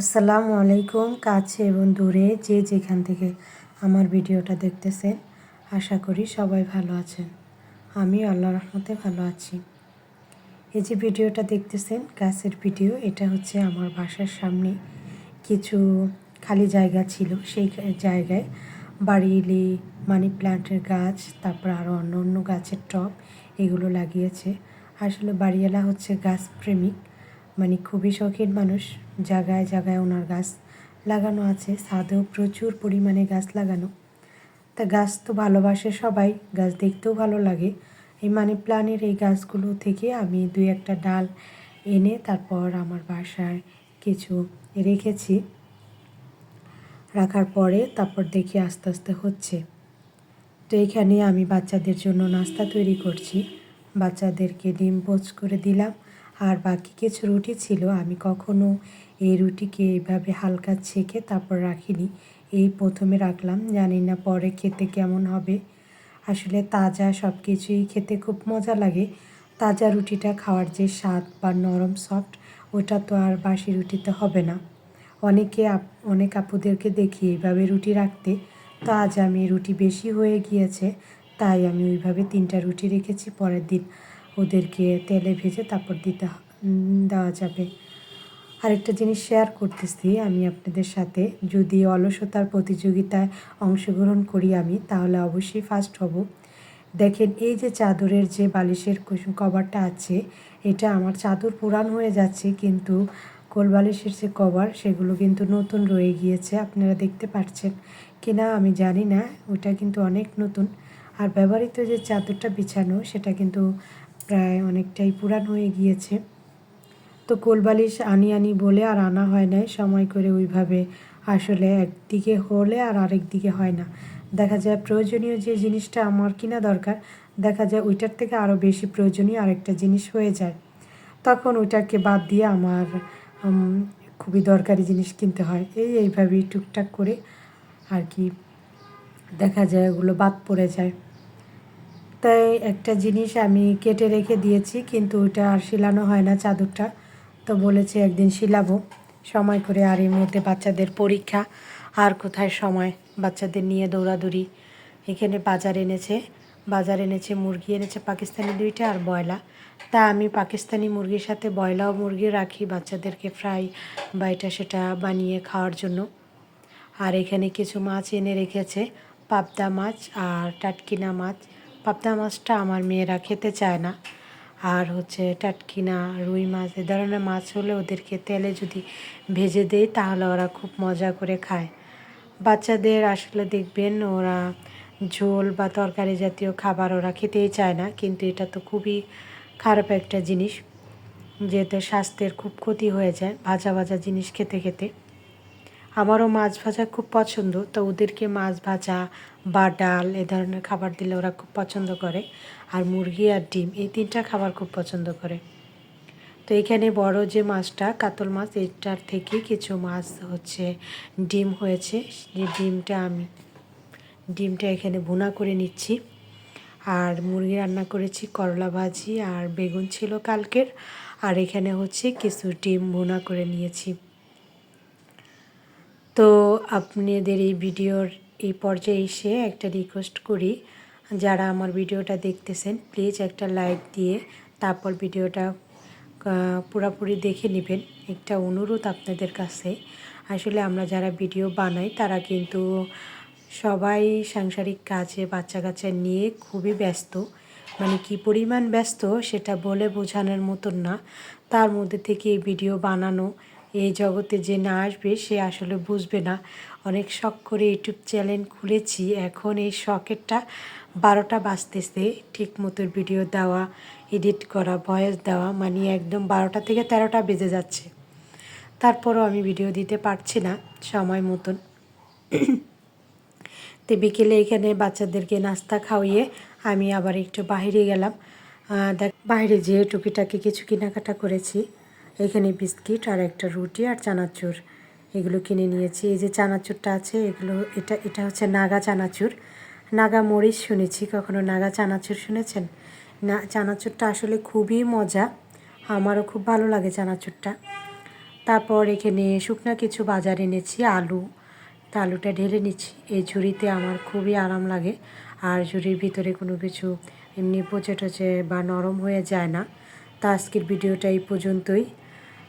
আসসালামু আলাইকুম কাছে এবং দূরে যে যেখান থেকে আমার ভিডিওটা দেখতেছেন, আশা করি সবাই ভালো আছেন। আমি আল্লাহ রহমতে ভালো আছি। এই যে ভিডিওটা দেখতেছেন, গাছের ভিডিও, এটা হচ্ছে আমার বাসার সামনে কিছু খালি জায়গা ছিল। সেই জায়গায় বাড়িলি মানি প্ল্যান্টের গাছ, তারপর আরও অন্য অন্য গাছের টব এগুলো লাগিয়েছে। আসলে বাড়িওয়ালা হচ্ছে গাছ প্রেমিক মানে খুবই শখের মানুষ। জায়গায় জায়গায় ওনার গাছ লাগানো আছে। ছাদেও প্রচুর পরিমাণে গাছ লাগানো। তা গাছ তো ভালোবাসে সবাই, গাছ দেখতেও ভালো লাগে। এই মানি প্লান্টের এই গাছগুলো থেকে আমি দুই একটা ডাল এনে তারপর আমার বাসায় কিছু রেখেছি। রাখার পরে তারপর দেখি আস্তে আস্তে হচ্ছে। তো এখানে আমি বাচ্চাদের জন্য নাস্তা তৈরি করছি। বাচ্চাদেরকে ডিম পোচ করে দিলাম। আর বাকি কিছু রুটি ছিল, আমি কখনো এই রুটিকে এইভাবে হালকা ছেঁকে তারপর রাখিনি। এই প্রথমে রাখলাম, জানি না পরে খেতে কেমন হবে। আসলে তাজা সব কিছুই খেতে খুব মজা লাগে। তাজা রুটিটা খাওয়ার যে স্বাদ বা নরম সফট, ওটা তো আর বাসি রুটিতে হবে না। অনেকে অনেক আপুদেরকে দেখি এইভাবে রুটি রাখতে। তো আজ আমি রুটি বেশি হয়ে গিয়েছে, তাই আমি ওইভাবে তিনটা রুটি রেখেছি পরের দিন। ওদেরকে তেলে ভেজে তারপর দিতে দেওয়া যাবে। আরেকটা জিনিস শেয়ার করতেছি আমি আপনাদের সাথে। যদি অলসতার প্রতিযোগিতায় অংশগ্রহণ করি আমি, তাহলে অবশ্যই ফার্স্ট হব। দেখেন, এই যে চাদরের যে বালিশের কভারটা আছে, এটা আমার চাদর পুরান হয়ে যাচ্ছে, কিন্তু কোল বালিশের যে কভার, সেগুলো কিন্তু নতুন রয়ে গিয়েছে, আপনারা দেখতে পাচ্ছেন কিনা আমি জানি না, ওটা কিন্তু অনেক নতুন। আর ব্যবহৃত যে চাদরটা বিছানো, সেটা কিন্তু প্রায় অনেকটাই পুরান হয়ে গিয়েছে। তো কোলবালিশ আনি আনি বলে আর আনা হয় নাই, সময় করে ওইভাবে আসলে একদিকে হলে আর আরেক দিকে হয় না। দেখা যায় প্রয়োজনীয় যে জিনিসটা আমার কিনা দরকার, দেখা যায় ওইটার থেকে আরও বেশি প্রয়োজনীয় আরেকটা জিনিস হয়ে যায়। তখন ওইটাকে বাদ দিয়ে আমার খুবই দরকারি জিনিস কিনতে হয়। এই এইভাবেই টুকটাক করে আর কি দেখা যায় ওগুলো বাদ পড়ে যায়। তাই একটা জিনিস আমি কেটে রেখে দিয়েছি, কিন্তু ওটা আর শিলানো হয় না চাদরটা। তো বলেছে একদিন শিলাবো। সময় করে আর এর মধ্যে বাচ্চাদের পরীক্ষা, আর কোথায় সময়? বাচ্চাদের নিয়ে দৌড়াদৌড়ি। এখানে বাজার এনেছে বাজার এনেছে মুরগি, এনেছে পাকিস্তানি দুইটা আর বয়লা তা আমি পাকিস্তানি মুরগির সাথে বয়লাও মুরগি রাখি বাচ্চাদেরকে ফ্রাই বা এটা সেটা বানিয়ে খাওয়ার জন্য। আর এখানে কিছু মাছ এনে রেখেছে, পাবদা মাছ আর টাটকিনা মাছ। পাবদা মাছটা আমার মেয়েরা খেতে চায় না। আর হচ্ছে টাটকিনা রুই মাছ, এ ধরনের মাছ হলে ওদেরকে তেলে যদি ভেজে দেই তাহলে ওরা খুব মজা করে খায়। বাচ্চাদের আসলে দেখবেন ওরা ঝোল বা তরকারি জাতীয় খাবার ওরা খেতেই চায় না, কিন্তু এটা তো খুবই খারাপ একটা জিনিস। যেহেতু স্বাস্থ্যের খুব ক্ষতি হয়ে যায়, ভাজা ভাজা জিনিস খেতে খেতে। আমারও মাছ ভাজা খুব পছন্দ, তো ওদেরকে মাছ ভাজা বা ডাল এ ধরনের খাবার দিলে ওরা খুব পছন্দ করে। আর মুরগি আর ডিম, এই তিনটা খাবার খুব পছন্দ করে। তো এখানে বড় যে মাছটা, কাতল মাছ, এটার থেকে কিছু মাছ হচ্ছে ডিম হয়েছে। যে ডিমটা আমি, ডিমটা এখানে ভুনা করে নিচ্ছি। আর মুরগি রান্না করেছি করলা ভাজি আর বেগুন ছিল কালকের। আর এখানে হচ্ছে কিছু ডিম ভুনা করে নিয়েছি। তো আপনাদের এই ভিডিওর এই পর্যায়ে এসে একটা রিকোয়েস্ট করি, যারা আমার ভিডিওটা দেখতেছেন প্লিজ একটা লাইক দিয়ে তারপর ভিডিওটা পুরাপুরি দেখে নেবেন। একটা অনুরোধ আপনাদের কাছে, আসলে আমরা যারা ভিডিও বানাই, তারা কিন্তু সবাই সাংসারিক কাজে, বাচ্চা কাচ্চা নিয়ে খুবই ব্যস্ত। মানে কি পরিমাণ ব্যস্ত, সেটা বলে বোঝানোর মতন না। তার মধ্যে থেকে এই ভিডিও বানানো এই জগতে যে না আসবে, সে আসলে বুঝবে না। অনেক শখ করে ইউটিউব চ্যানেল খুলেছি। এখন এই শখেরটা বারোটা বাজতেছে। ঠিক মতো ভিডিও দেওয়া, এডিট করা, ভয়েস দেওয়া মানে একদম বারোটা থেকে তেরোটা বেজে যাচ্ছে। তারপরও আমি ভিডিও দিতে পারছি না সময় মতন। তো বিকেলে এখানে বাচ্চাদেরকে নাস্তা খাওয়িয়ে আমি আবার একটু বাহিরে গেলাম। দেখ, বাইরে যেয়ে টুকিটাকি কিছু কেনাকাটা করেছি। এখানে বিস্কিট আর একটা রুটি আর চানাচুর। এগুলো কিনে নিয়েছি। এই যে চানাচুরটা আছে, এগুলো, এটা এটা হচ্ছে নাগা চানাচুর। নাগা মরিচ শুনেছি। কখনো নাগা চানাচুর শুনেছেন? না, চানাচুরটা আসলে খুবই মজা। আমারও খুব ভালো লাগে চানাচুরটা। তারপর এখানে শুকনো কিছু বাজার এনেছি, আলু। তা আলুটা ঢেলে নিচ্ছি। এই ঝুড়িতে আমার খুবই আরাম লাগে। আর ঝুড়ির ভিতরে কোনো কিছু এমনি পচে টচে বা নরম হয়ে যায় না। তা আজকের ভিডিওটা এই পর্যন্তই।